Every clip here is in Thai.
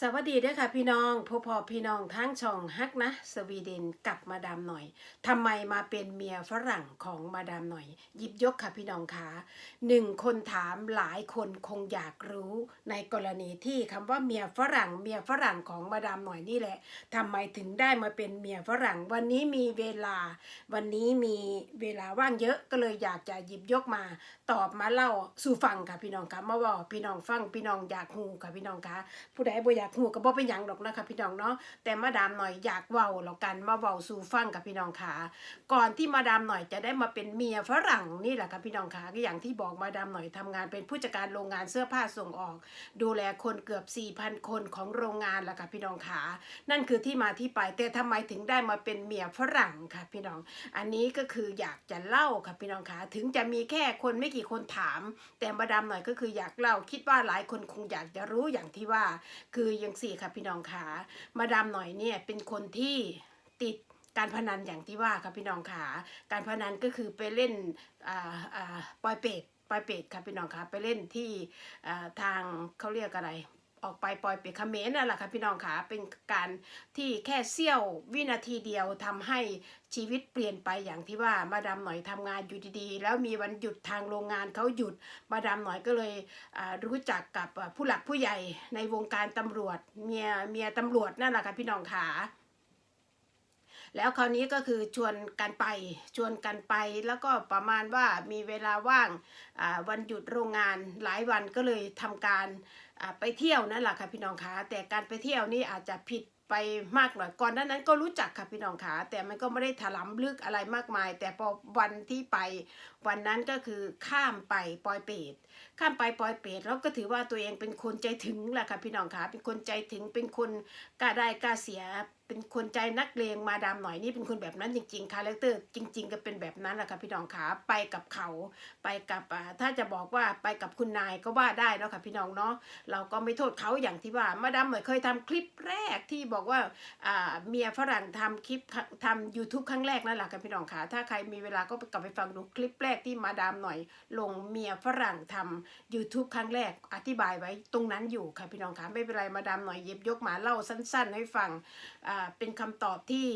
สวัสดีด้วยค่ะพี่น้องพอพอพี่น้องทั้งช่องฮักนะ สวีเดนกับมาดามหน่อยทำไมมาเป็นเมียฝรั่งของมาดามหน่อย หยิบยกค่ะพี่น้องคะหนึ่งคนถามหลายคนคงอยากรู้ในกรณีที่คำว่าเมียฝรั่ง เมียฝรั่งของมาดามหน่อยนี่แหละทำไมถึงได้มาเป็นเมียฝรั่ง วันนี้มีเวลา วันนี้มีเวลาว่างเยอะก็เลยอยากจะหยิบยกมา ตอบมาเล่าสู่ฟังค่ะพี่น้องคะมาบอกพี่น้องฟังพี่น้องอยากหูค่ะพี่น้องคะผู้ใดบ่อยากหูก็บ่เป็นหยังดอกนะคะพี่น้องเนาะแต่มาดามหน่อยอยากเว้าแล้วกันมาเว้าสู่ฟังกับพี่น้องคะก่อนที่มาดามหน่อยจะได้มาเป็นเมียฝรั่งนี่แหละค่ะพี่น้องคะก็อย่างที่บอกมาดามหน่อยทำงานเป็นผู้จัดการโรงงานเสื้อผ้าส่งออก ดูแลคนเกือบ4,000คนของโรงงานแหล้วค่ะพี่น้องคะนั่นคือที่มาที่ไปแต่ทำไมถึงได้มาเป็นเมียฝรั่งค่ะพี่น้อง อันนี้ก็คืออยากจะเล่าค่ะพี่น้องคะถึงจะมีแค่คนไม่กี่คนถาม แต่มาดามหน่อยก็คืออยากเล่าคิดว่าหลายคนคงอยากจะรู้อย่างที่ว่า คือยังสี่ค่ะพี่น้องขามาดามหน่อยเนี่ยเป็นคนที่ติดการพนันอย่างที่ว่าค่ะพี่น้องขาการพนันก็คือไปเล่นอ่าอ่าปอยเป็ดปอยเป็ดค่ะพี่น้องขาไปเล่นที่ทางเขาเรียกอะไร ออกไปปล่อยเป็ดเขมรนั่นแหละค่ะพี่น้องคะเป็นการที่แค่เสี้ยววินาทีเดียวทำให้ชีวิตเปลี่ยนไปอย่างที่ว่ามาดามหน่อยทำงานอยู่ดีๆ แล้วมีวันหยุดทางโรงงานเขาหยุดมาดามหน่อยก็เลยรู้จักกับผู้หลักผู้ใหญ่ในวงการตำรวจเมียเมียตำรวจนั่นแหละค่ะพี่น้องขา แล้วคราวนี้ก็คือชวนกันไปชวนกันไป แล้วก็ประมาณว่ามีเวลาว่างวันหยุดโรงงานหลายวันก็เลยทำการไปเที่ยวนั่นแหละค่ะพี่น้องคะแต่การไปเที่ยวนี่อาจจะผิดไปมากหน่อยก่อนนั้นนั้นก็รู้จักค่ะพี่น้องคะแต่มันก็ไม่ได้ถลำลึกอะไรมากมาย แต่พอวันที่ไปวันนั้นก็คือข้ามไปปอยเปตข้ามไปปอยเปตแล้วก็ถือว่าตัวเองเป็นคนใจถึงแหละค่ะพี่น้องคะเป็นคนใจถึงเป็นคนกล้าได้กล้าเสีย เป็นคนใจนักเลงมาดามหน่อยนี่เป็นคนแบบนั้นจริงๆคาแรคเตอร์จริง ๆ ก็เป็นแบบนั้นแหละค่ะพี่น้องคะไปกับเขาไปกับอ่าถ้าจะบอกว่าไปกับคุณนายก็ว่าได้แล้วค่ะพี่น้องเนาะเราก็ไม่โทษเขาอย่างที่ว่ามาดามเหมยเคยทำคลิปแรกที่บอกว่าอ่าเมียฝรั่งทำคลิปทำ YouTube ครั้งแรกนั่นแหละค่ะพี่น้องค่ะถ้าใครมีเวลาก็กลับไปฟังดูคลิปแรกที่มาดามหน่อย ลงเมียฝรั่งทำ YouTube ครั้งแรกอธิบายไว้ตรงนั้นอยู่ค่ะพี่น้องค่ะไม่เป็นไรมาดามหน่อยเย็บยกมาเล่าสั้น ๆ ให้ฟังอ่เป็นคำตอบที่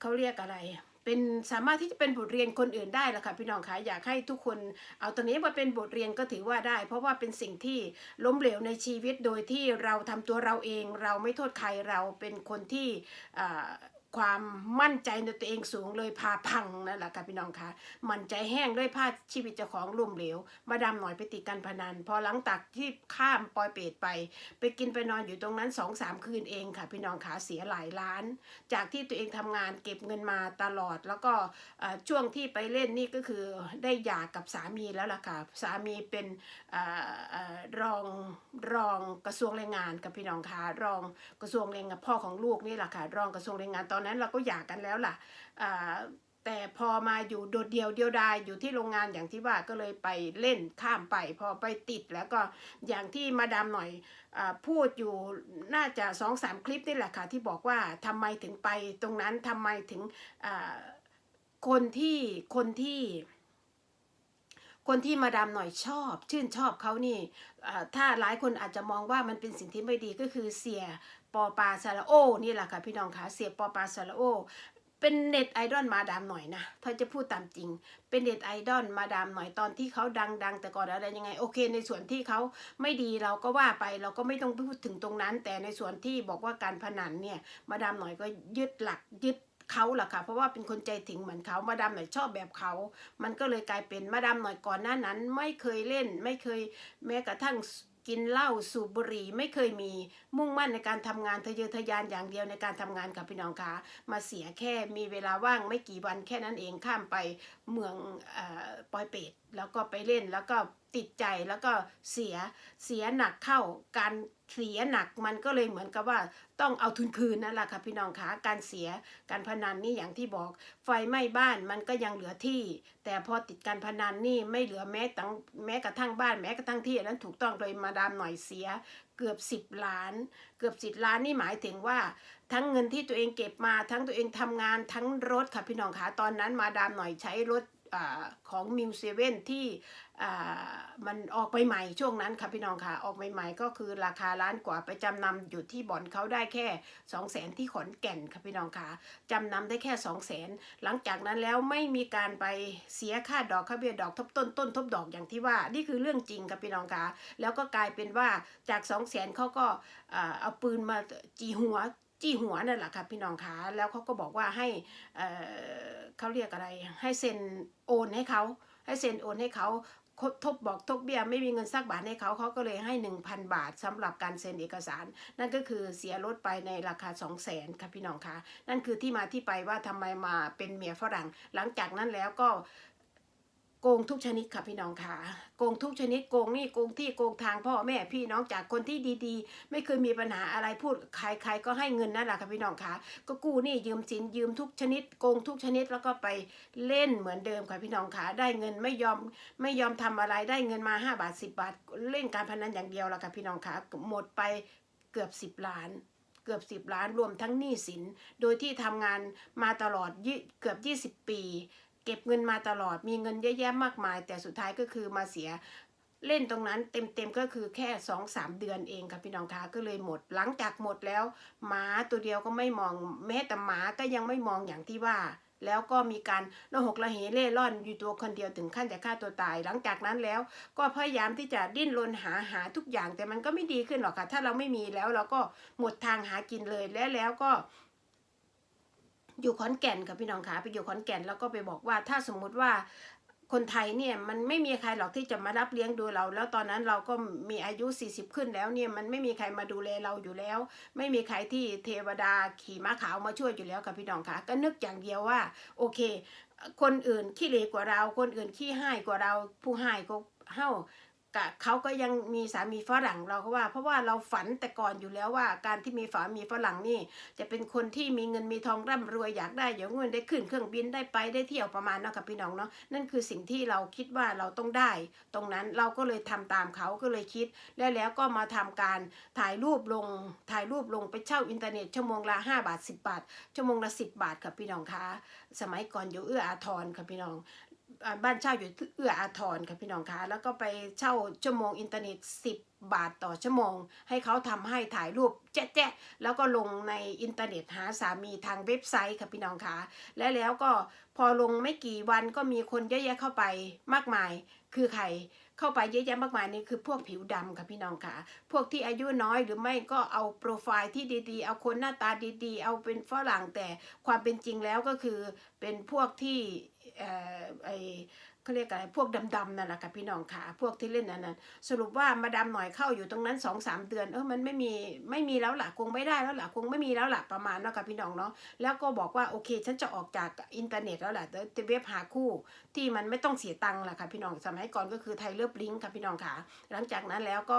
เขาเรียกอะไร เป็นสามารถที่จะเป็นบทเรียนคนอื่นได้แหละค่ะพี่น้องคะอยากให้ทุกคนเอาตรงนี้มาเป็นบทเรียนก็ถือว่าได้ เพราะว่าเป็นสิ่งที่ล้มเหลวในชีวิตโดยที่เราทำตัวเราเอง เราไม่โทษใครเราเป็นคนที่ ความมั่นใจในตัวเองสูงเลยพาพังนั่นแหละค่ะพี่น้องคะมั่นใจแห้งด้วยพาชีวิตเจ้าของล้มเหลว มาดามหน่อยไปติดการพนัน พอหลังจากที่ข้ามปอยเปตไป ไปกินไปนอนอยู่ตรงนั้นสองสามคืนเองค่ะ พี่น้องขาเสียหลายล้าน จากที่ตัวเองทำงานเก็บเงินมาตลอด แล้วก็ช่วงที่ไปเล่นนี่ก็คือได้หย่ากับสามีแล้วล่ะค่ะสามีเป็นออรองรองกระทรวงแรงงานกับพี่น้องคะรองกระทรวงแรงงานพ่อของลูกนี่แหละค่ะรองกระทรวงแรงงานตอนนั้นเราก็หย่ากันแล้วล่ะแต่พอมาอยู่โดดเดียวเดียวดายอยู่ที่โรงงานอย่างที่ว่าก็เลยไปเล่นข้ามไป พอไปติดแล้วก็อย่างที่มาดามหน่อยอพูดอยู่น่าจะสองสามคลิปนี่แหละค่ะ ที่บอกว่าทำไมถึงไปตรงนั้นทำไมถึงคนที่คนที่ คนที่มาดามหน่อยชอบ ชื่นชอบเขานี่ถ้าหลายคนอาจจะมองว่ามันเป็นสิ่งที่ไม่ดีก็คือเสียปอปาซาลาโอนี่แหละค่ะพี่น้องคะเสียปอปาซาลาโอเป็นเน็ตไอดอลมาดามหน่อยนะถ้าจะพูดตามจริง เป็นเน็ตไอดอลมาดามหน่อยตอนที่เขาดังๆ แต่ก่อนอะไรยังไงโอเค ในส่วนที่เขาไม่ดีเราก็ว่าไปเราก็ไม่ต้องพูดถึงตรงนั้น แต่ในส่วนที่บอกว่าการพนันเนี่ยมาดามหน่อยก็ยึดหลักยึด เขาแหละค่ะ เพราะว่าเป็นคนใจถึงเหมือนเขามาดามหน่อยชอบแบบเขา มันก็เลยกลายเป็นมาดามหน่อยก่อนหน้านั้น ไม่เคยเล่น ไม่เคยแม้กระทั่งกินเหล้าสูบบุหรี่ไม่เคยมีมุ่งมั่นในการทำงานทะเยอทะยานอย่างเดียวในการทำงานกับพี่น้องคะมาเสียแค่มีเวลาว่างไม่กี่วันแค่นั้นเองข้ามไปเมืองอปอยเปตแล้วก็ไปเล่นแล้วก็ติดใจแล้วก็เสียเสียหนักเข้าการเสียหนักมันก็เลยเหมือนกับว่าต้องเอาทุนคืนนั่นแหละค่ะพี่น้องคะการเสียการพนันนี่อย่างที่บอก ไฟไหม้บ้านมันก็ยังเหลือที่ แต่พอติดการพนันนี่ไม่เหลือแม้ตั้งแม้กระทั่งบ้านแม้กระทั่งที่อันนั้นถูกต้องโดยมาดามหน่อยเสียเกือบ 10 ล้านเกือบสิบล้านนี่หมายถึงว่า ทั้งเงินที่ตัวเองเก็บมาทั้งตัวเองทำงานทั้งรถค่ะพี่น้องคะตอนนั้นมาดามหน่อยใช้รถ อของมิวเซเว่นที่มันออกใหม่ๆช่วงนั้นค่ะพี่น้องค่ะออกใหม่ๆก็คือราคาล้านกว่าไปจำนำอยู่ที่บ่อนเขาได้แค่2 0 0แสนที่ขอนแก่นค่ะพี่น้องค่ะจำนำได้แค่2 0 0แสนหลังจากนั้นแล้วไม่มีการไปเสียค่าดอกค่าเบี้ยดอกทบต้นต้นทบดอกอย่างที่ว่านี่คือเรื่องจริงค่ะพี่น้องค่ะแล้วก็กลายเป็นว่าจาก2 0 0แสนเขาก็เอาปืนมาจีหัว จี้หัวนั่นแหละค่ะพี่น้องคะแล้วเขาก็บอกว่าให้เเขาเรียกอะไร ให้เซ็นโอนให้เขาให้เซ็นโอนให้เขาคทบบอกทบเบี้ยไม่มีเงินสักบาทให้เขาเขาก็เลยให้ 1,000 บาทสำหรับการเซ็นเอกสาร นั่นก็คือเสียรถไปในราคา 2 0 0แสนค่ะพี่น้องคะนั่นคือที่มาที่ไปว่าทำไมมาเป็นเมียฝรั่ง หลังจากนั้นแล้วก็ โกงทุกชนิดค่ะพี่น้องค่ะ โกงทุกชนิดโกงนี่โกงที่โกงทางพ่อแม่พี่น้องจากคนที่ดีๆ ไม่เคยมีปัญหาอะไรพูดใครๆก็ให้เงินนั่นแหละค่ะพี่น้องค่ะ ก็กู้นี่ยืมสินยืมทุกชนิด โกงทุกชนิดแล้วก็ไปเล่นเหมือนเดิมค่ะพี่น้องค่ะ ได้เงินไม่ยอมไม่ยอมทำอะไรได้เงินมา 5 บาท 10 บาท เล่นการพนันอย่างเดียวละค่ะพี่น้องค่ะหมดไปเกือบ 10 ล้านเกือบ 10 ล้านรวมทั้งหนี้สิน โดยที่ทำงานมาตลอดเกือบ 20 ปี เก็บเงินมาตลอดมีเงินเยอะแยะมากมาย แต่สุดท้ายก็คือมาเสียเล่นตรงนั้นเต็มๆก็คือแค่สองสามเดือนเองค่ะพี่น้องคะก็เลยหมด หลังจากหมดแล้วหมาตัวเดียวก็ไม่มองแม้แต่หมาก็ยังไม่มองอย่างที่ว่า แล้วก็มีการระหกระเหเล่ร่อนอยู่ตัวคนเดียวถึงขั้นจะฆ่าตัวตาย หลังจากนั้นแล้วก็พยายามที่จะดิ้นรนหาหาทุกอย่างแต่มันก็ไม่ดีขึ้นหรอกค่ะ ถ้าเราไม่มีแล้วเราก็หมดทางหากินเลยและแล้วก็ อยู่ขอนแก่นกับพี่น้องขาไปอยู่ขอนแก่นแล้วก็ไปบอกว่าถ้าสมมุติว่าคนไทยเนี่ยมันไม่มีใครหรอกที่จะมารับเลี้ยงดูเรา แล้วตอนนั้นเราก็มีอายุ 40 ขึ้นแล้วเนี่ยมันไม่มีใครมาดูแลเราอยู่แล้ว ไม่มีใครที่เทวดาขี่ม้าขาวมาช่วยอยู่แล้วกับพี่น้องขาก็นึกอย่างเดียวว่า โอเค คนอื่นขี้เหร่กว่าเรา คนอื่นขี้ให้กว่าเราผู้ให้ก็เฮ้า กะเขาก็ยังมีสามีฝรั่งเราก็ว่า เพราะว่าเราฝันแต่ก่อนอยู่แล้วว่า การที่มีฝามีฝรั่งนี่ จะเป็นคนที่มีเงินมีทองร่ำรวยอยากได้อยากเงินได้ขึ้นเครื่องบินได้ไปได้เที่ยวประมาณเนั้นกับพี่น้องเนาะนั่นคือสิ่งที่เราคิดว่าเราต้องได้ ตรงนั้นเราก็เลยทำตามเขาก็เลยคิด แล้วแล้วก็มาทำการถ่ายรูปลงถ่ายรูปลงไปเช่าอินเทอร์เน็ตชั่วโมงละ5บาท10บาทชั่วโมงละ10 บาทกับพี่น้องคะสมัยก่อนอยู่เอื้ออาทรค่ะพี่น้อง บ้านเช่าอยู่เอื้ออาทรค่ะพี่น้องคะแล้วก็ไปเช่าชั่วโมงอินเทอร์เน็ต 10 บาทต่อชั่วโมง ให้เขาทำให้ถ่ายรูปแจ๊ะแล้วก็ลงในอินเทอร์เน็ตหาสามีทางเว็บไซต์ค่ะพี่น้องคะและแล้วก็พอลงไม่กี่วันก็มีคนเยอะแยะเข้าไปมากมาย คือใครเข้าไปเยอะแยะมากมายนี่คือพวกผิวดำค่ะพี่น้องค่ะ พวกที่อายุน้อยหรือไม่ก็เอาโปรไฟล์ที่ดีๆ เอาคนหน้าตาดีๆ เอาเป็นฝรั่งแต่ความเป็นจริงแล้วก็คือเป็นพวกที่ ไอเขาเรียกอะไรพวกดำๆนั่นแหละค่ะพี่น้องค่ะ พวกที่เล่นนั้นนั้นสรุปว่ามาดามหน่อยเข้าอยู่ตรงนั้นสองสามเดือนเออมันไม่มีไม่มีแล้วล่ะคงไม่ได้แล้วล่ะคงไม่มีแล้วล่ะประมาณเนั้นค่ะพี่น้องเนาะแล้วก็บอกว่าโอเค ฉันจะออกจากอินเทอร์เน็ตแล้วแหละแต่เว็บหาคู่ที่มันไม่ต้องเสียตังค์แหละค่ะพี่น้องสมัยก่อนก็คือไทยเลิฟลิงค่ะพี่น้องค่ะ หลังจากนั้นแล้วก็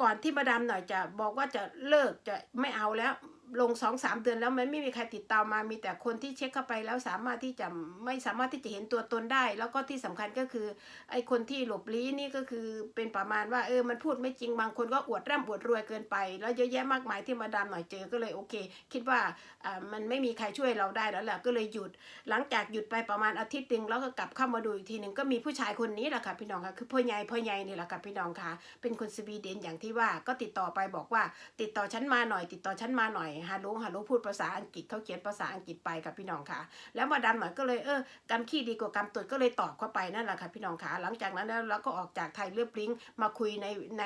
ก่อนที่มาดามหน่อยจะบอกว่าจะเลิกจะไม่เอาแล้ว ลงสองสามเดือนแล้วมันไม่มีใครติดตามมา มีแต่คนที่เช็คเข้าไปแล้วสามารถที่จะไม่สามารถที่จะเห็นตัวตนได้ แล้วก็ที่สำคัญก็คือ ไอ้คนที่หลบลี้นี่ก็คือเป็นประมาณว่าเออมันพูดไม่จริงบางคนก็อวดร่ำอวดรวยเกินไป แล้วเยอะแยะมากมายที่มาดามหน่อยเจอก็เลยโอเค คิดว่าอ่ามันไม่มีใครช่วยเราได้แล้วแหละก็เลยหยุด หลังจากหยุดไปประมาณอาทิตย์หนึ่งแล้วก็กลับเข้ามาดูอีกทีหนึ่งก็มีผู้ชายคนนี้แหละค่ะพี่น้องค่ะคือพ่อใหญ่พ่อใหญ่นี่แหละค่ะพี่น้องค่ะ เป็นคนสวีเดนอย่างที่ว่าก็ติดต่อไปบอกว่า ติดต่อฉันมาหน่อย ติดต่อฉันมาหน่อยฮัลโหลฮัลโหลพูดภาษาอังกฤษเขาเขียนภาษาอังกฤษไปกับพี่น้องค่ะ แล้วมาดามหน่อยก็เลยเออกำขี้ดีกว่ากำตดก็เลยตอบเข้าไปนั่นแหละค่ะพี่น้องค่ะ หลังจากนั้นแล้วเราก็ออกจากไทยเลือบลิงมาคุยในใน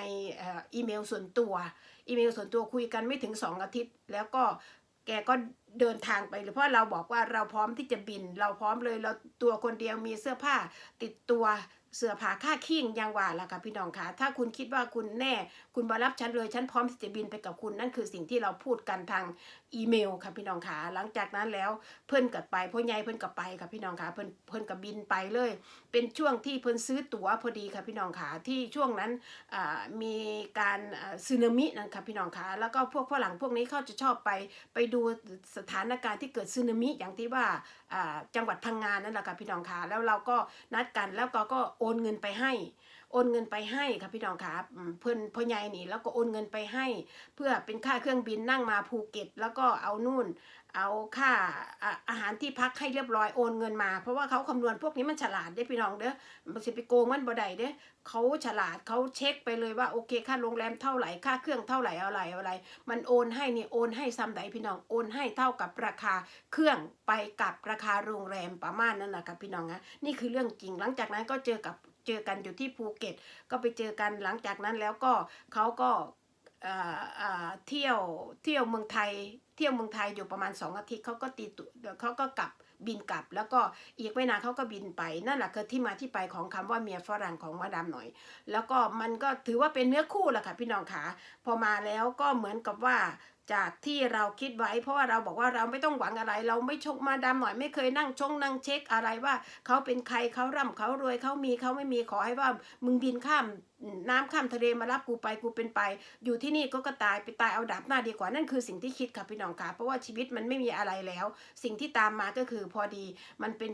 อีเมลส่วนตัวอีเมลส่วนตัวคุยกันไม่ถึงสองอาทิตย์ แล้วก็แกก็เดินทางไปเพราะเราบอกว่าเราพร้อมที่จะบิน เราพร้อมเลยเราตัวคนเดียวมีเสื้อผ้าติดตัว เสื้อผ้าค่าขิ้งยังว่าล่ะค่ะพี่น้องค่ะถ้าคุณคิดว่าคุณแน่ คุณมารับฉันเลย ฉันพร้อมที่จะบินไปกับคุณนั่นคือสิ่งที่เราพูดกันทาง อีเมลค่ะพี่น้องค่ะหลังจากนั้นแล้วเพิ่นกับไปพ่อใหญ่เพิ่นกับไปค่ะพี่น้องค่ะเพิ่นเพิ่นกับบินไปเลย เป็นช่วงที่เพิ่นซื้อตั๋วพอดีค่ะพี่น้องค่ะที่ช่วงนั้นมีการสึนามินั่นค่ะพี่น้องค่ะแล้วก็พวกฝรั่งพวกนี้เขาจะชอบไปไปดูสถานการณ์ที่เกิดสึนามิอย่างที่ว่าจังหวัดพังงานนั่นแหละค่ะพี่น้องค่ะแล้วเราก็นัดกันแล้วก็ก็โอนเงินไปให้ โอนเงินไปให้ค่ะพี่น้องค่ะเพิ่อนพ่อใหญ่นี่แล้วก็โอนเงินไปให้ เพื่อเป็นค่าเครื่องบินนั่งมาภูเก็ต แล้วก็เอานู่น เอาค่าอาหารที่พักให้เรียบร้อยโอนเงินมา เพราะว่าเขาคำนวณพวกนี้มันฉลาดเด้พี่น้องเด้อมันสิไปโกงมันบ่ได้เด้เขาฉลาดเขาเช็คไปเลยว่าโอเคค่าโรงแรมเท่าไหร่ค่าเครื่องเท่าไหร่อะไรอะไร มันโอนให้นี่โอนให้ซ้ำใดพี่น้องโอนให้เท่ากับราคาเครื่องไปกับราคาโรงแรมประมาณนั้นนะครับพี่น้องนะนี่คือเรื่องจริงหลังจากนั้นก็เจอกับ เจอกันอยู่ที่ภูเก็ต ก็ไปเจอกันหลังจากนั้นแล้วก็เขาก็เที่ยวเที่ยวเมืองไทย เที่ยวเมืองไทยอยู่ประมาณสองอาทิตย์เขาก็ตีตุเดี๋ยวเขาก็กลับบินกลับ แล้วก็อีกไม่นานเขาก็บินไปนั่นแหละคือที่มาที่ไปของคำว่าเมียฝรั่งของมาดามหน่อย แล้วก็มันก็ถือว่าเป็นเนื้อคู่แหละค่ะพี่น้องขาพอมาแล้วก็เหมือนกับว่า จากที่เราคิดไว้เพราะว่าเราบอกว่าเราไม่ต้องหวังอะไร เราไม่ชกมาดามหน่อยไม่เคยนั่งชงนั่งเช็คอะไรว่าเขาเป็นใครเขาร่ำเขารวยเขามีเขาไม่มีขอให้ว่ามึงบินข้าม น้ำข้ามทะเลมารับกูไปกูเป็นไป อยู่ที่นี่ก็ก็ตายไปตายเอาดาบหน้าดีกว่านั่นคือสิ่งที่คิดค่ะพี่น้องค่ะ เพราะว่าชีวิตมันไม่มีอะไรแล้ว สิ่งที่ตามมาก็คือพอดีมันเป็น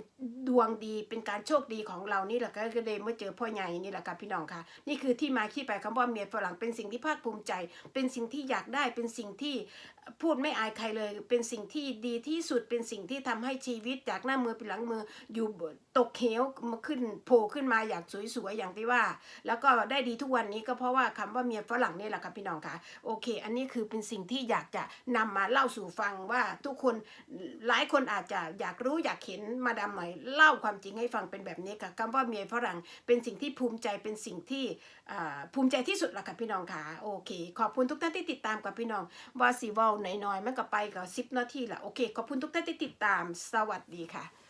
ดวงดีเป็นการโชคดีของเรานี่แหละก็เลยเมื่อเจอพ่อใหญ่นี่แหละค่ะพี่น้องค่ะ นี่คือที่มาที่ไปคำว่าเมียฝรั่งเป็นสิ่งที่ภาคภูมิใจ เป็นสิ่งที่อยากได้เป็นสิ่งที่พูดไม่อายใครเลย เป็นสิ่งที่ดีที่สุดเป็นสิ่งที่ทำให้ชีวิตจากหน้ามือเป็นหลังมืออยู่ตกเหวมาขึ้นโผล่ขึ้นมาอย่างสวยๆอย่างที่ว่า แล้วก็ได้ได้ดีทุกวันนี้ก็เพราะว่าคำว่าเมียฝรั่งนี่แหละค่ะพี่น้องค่ะโอเค อันนี้คือเป็นสิ่งที่อยากจะนำมาเล่าสู่ฟังว่าทุกคนหลายคนอาจจะอยากรู้อยากเห็นมาดามหน่อยเล่าความจริงให้ฟังเป็นแบบนี้ค่ะคำว่าเมียฝรั่งเป็นสิ่งที่ภูมิใจเป็นสิ่งที่ภูมิใจที่สุดละค่ะพี่น้องค่ะโอเค ขอบคุณทุกท่านที่ติดตามกับพี่น้องว่าสีวอลน่อยๆมันก็ไปกับซิปนาทีละโอเคขอบคุณทุกท่านที่ติดตามสวัสดีค่ะ